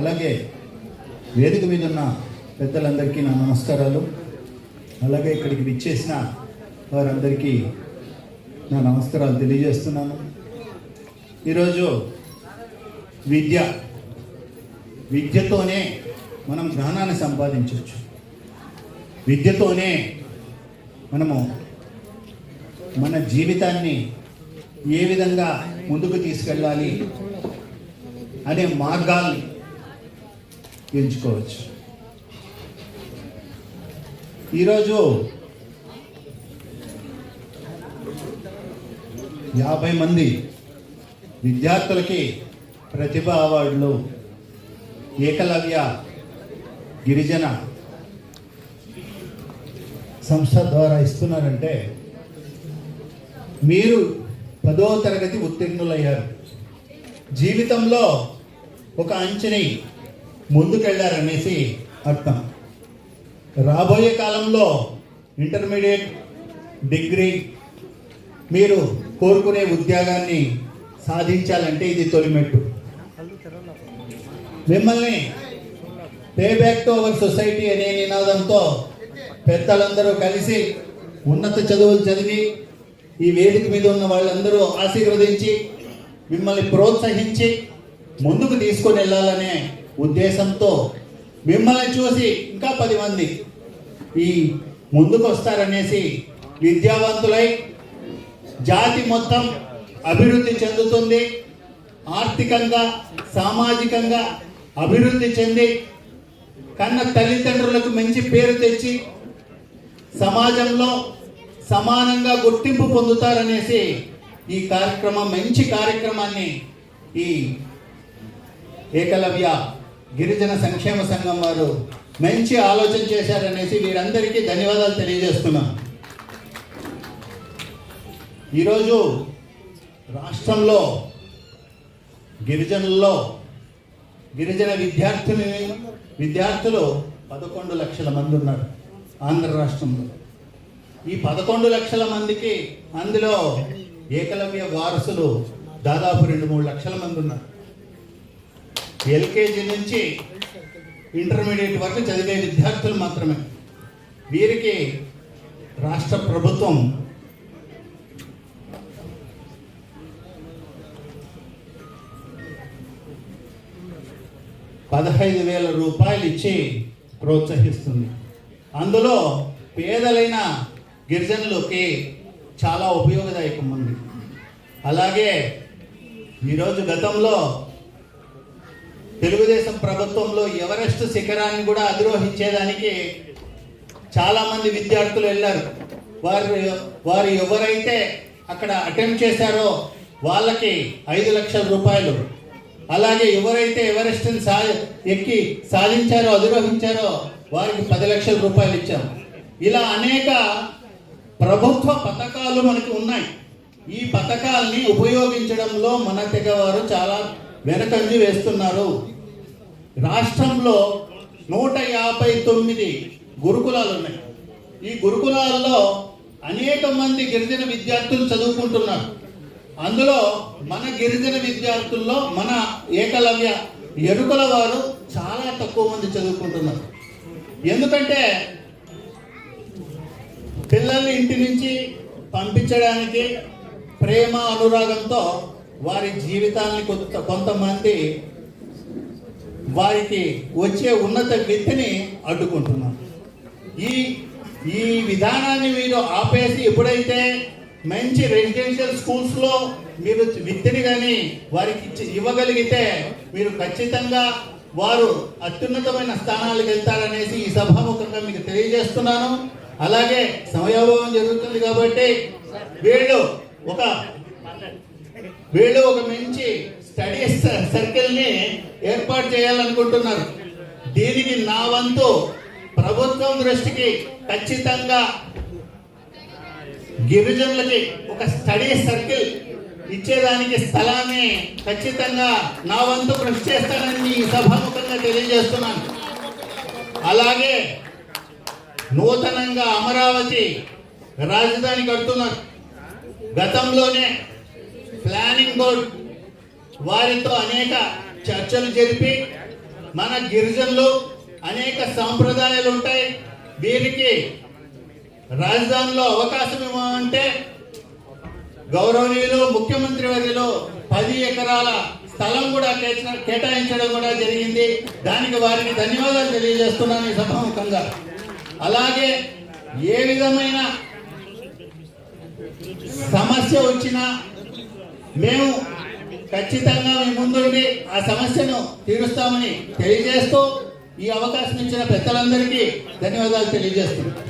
అలాగే వేదిక మీద ఉన్న పెద్దలందరికీ నా నమస్కారాలు. అలాగే ఇక్కడికి విచ్చేసిన వారందరికీ నా నమస్కారాలు తెలియజేస్తున్నాను. ఈరోజు విద్య విద్యతోనే మనం జ్ఞానాన్ని సంపాదించవచ్చు. విద్యతోనే మనము మన జీవితాన్ని ఏ విధంగా ముందుకు తీసుకెళ్ళాలి అనే మార్గాల్ని ఎంచుకోవచ్చు. ఈరోజు యాభై మంది విద్యార్థులకి ప్రతిభ అవార్డులు ఏకలవ్య గిరిజన సంస్థ ద్వారా ఇస్తున్నారంటే మీరు పదో తరగతి ఉత్తీర్ణులయ్యారు. జీవితంలో ఒక అంచని ముందుకెళ్ళారనేసి అర్థం. రాబోయే కాలంలో ఇంటర్మీడియట్ డిగ్రీ మీరు కోరుకునే ఉద్యోగాన్ని సాధించాలంటే ఇది తొలిమెట్టు. మిమ్మల్ని pay back to our society అనే నినాదంతో పెద్దలందరూ కలిసి ఉన్నత చదువులు చదివి ఈ వేదిక మీద ఉన్న వాళ్ళందరూ ఆశీర్వదించి మిమ్మల్ని ప్రోత్సహించి ముందుకు తీసుకొని వెళ్ళాలనే ఉద్దేశంతో మిమ్మల్ని చూసి ఇంకా పది మంది ఈ ముందుకు వస్తారనేసి విద్యావంతులై జాతి మొత్తం అభివృద్ధి చెందుతుంది. ఆర్థికంగా సామాజికంగా అభివృద్ధి చెంది కన్న తల్లిదండ్రులకు మంచి పేరు తెచ్చి సమాజంలో సమానంగా గుర్తింపు పొందుతారనేసి ఈ కార్యక్రమం మంచి కార్యక్రమాన్ని ఈ ఏకలవ్య గిరిజన సంక్షేమ సంఘం వారు మంచి ఆలోచన చేశారనేసి వీరందరికీ ధన్యవాదాలు తెలియజేస్తున్నాం. ఈరోజు రాష్ట్రంలో గిరిజనుల్లో గిరిజన విద్యార్థులు విద్యార్థులు పదకొండు లక్షల మంది ఉన్నారు ఆంధ్ర రాష్ట్రంలో. ఈ పదకొండు లక్షల మందికి అందులో ఏకలవ్య వారసులు దాదాపు రెండు మూడు లక్షల మంది ఉన్నారు. ఎల్కేజీ నుంచి ఇంటర్మీడియట్ వరకు చదివే విద్యార్థులు మాత్రమే. వీరికి రాష్ట్ర ప్రభుత్వం పదహైదు వేల రూపాయలు ఇచ్చి ప్రోత్సహిస్తుంది. అందులో పేదలైన గిరిజనులకి చాలా ఉపయోగదాయకం ఉంది. అలాగే ఈరోజు గతంలో తెలుగుదేశం ప్రభుత్వంలో ఎవరెస్ట్ శిఖరాన్ని కూడా అధిరోహించేదానికి చాలా మంది విద్యార్థులు వెళ్ళారు. వారు వారు ఎవరైతే అక్కడ అటెంప్ట్ చేశారో వాళ్ళకి ఐదు లక్షల రూపాయలు. అలాగే ఎవరైతే ఎవరెస్ట్ని సా ఎక్కి సాధించారో అధిరోహించారో వారికి పది లక్షల రూపాయలు ఇచ్చాం. ఇలా అనేక ప్రభుత్వ పథకాలు మనకు ఉన్నాయి. ఈ పథకాల్ని ఉపయోగించడంలో మన తెగవారు చాలా వెనకంజి వేస్తున్నారు. రాష్ట్రంలో నూట యాభై తొమ్మిది గురుకులాలు ఉన్నాయి. ఈ గురుకులాల్లో అనేక మంది గిరిజన విద్యార్థులు చదువుకుంటున్నారు. అందులో మన గిరిజన విద్యార్థుల్లో మన ఏకలవ్య ఎరుకల వారు చాలా తక్కువ మంది చదువుకుంటున్నారు. ఎందుకంటే పిల్లల్ని ఇంటి నుంచి పంపించడానికి ప్రేమ అనురాగంతో వారి జీవితాన్ని కొంత కొంతమంది వారికి వచ్చే ఉన్నత విద్యని అడ్డుకుంటున్నారు. ఈ ఈ విధానాన్ని మీరు ఆపేసి ఎప్పుడైతే మంచి రెసిడెన్షియల్ స్కూల్స్లో మీరు విద్యని కానీ వారికి ఇచ్చి ఇవ్వగలిగితే మీరు ఖచ్చితంగా వారు అత్యున్నతమైన స్థానాలకు వెళ్తారనేసి ఈ సభాముఖంగా మీకు తెలియజేస్తున్నాను. అలాగే సమయాభావం జరుగుతుంది కాబట్టి వీళ్ళు ఒక వీళ్ళు ఒక మంచి స్టడీస్ సర్కిల్ని ఏర్పాటు చేయాలనుకుంటున్నారు. దీనికి నా వంతు ప్రభుత్వం దృష్టికి ఖచ్చితంగా గిరిజనులకి ఒక స్టడీ సర్కిల్ ఇచ్చేదానికి స్థలాన్ని ఖచ్చితంగా నా వంతు కృషి చేస్తానని ఈ సభాముఖంగా తెలియజేస్తున్నాను. అలాగే నూతనంగా అమరావతి రాజధాని కడుతున్నారు. గతంలోనే ప్లానింగ్ బోర్డ్ వారితో అనేక చర్చలు జరిపి మన గిరిజనులు అనేక సాంప్రదాయాలు ఉంటాయి. వీరికి రాజధానిలో అవకాశం ఇవ్వమంటే గౌరవనీయులు ముఖ్యమంత్రి వదిలో పది ఎకరాల స్థలం కూడా కేటాయించడం కూడా జరిగింది. దానికి వారికి ధన్యవాదాలు తెలియజేస్తున్నాను ఈ సభాముఖంగా. అలాగే ఏ విధమైన సమస్య వచ్చినా మేము ఖచ్చితంగా మీ ముందుండి ఆ సమస్యను తీరుస్తామని తెలియజేస్తూ ఈ అవకాశం ఇచ్చిన పెద్దలందరికీ ధన్యవాదాలు తెలియజేస్తున్నాం.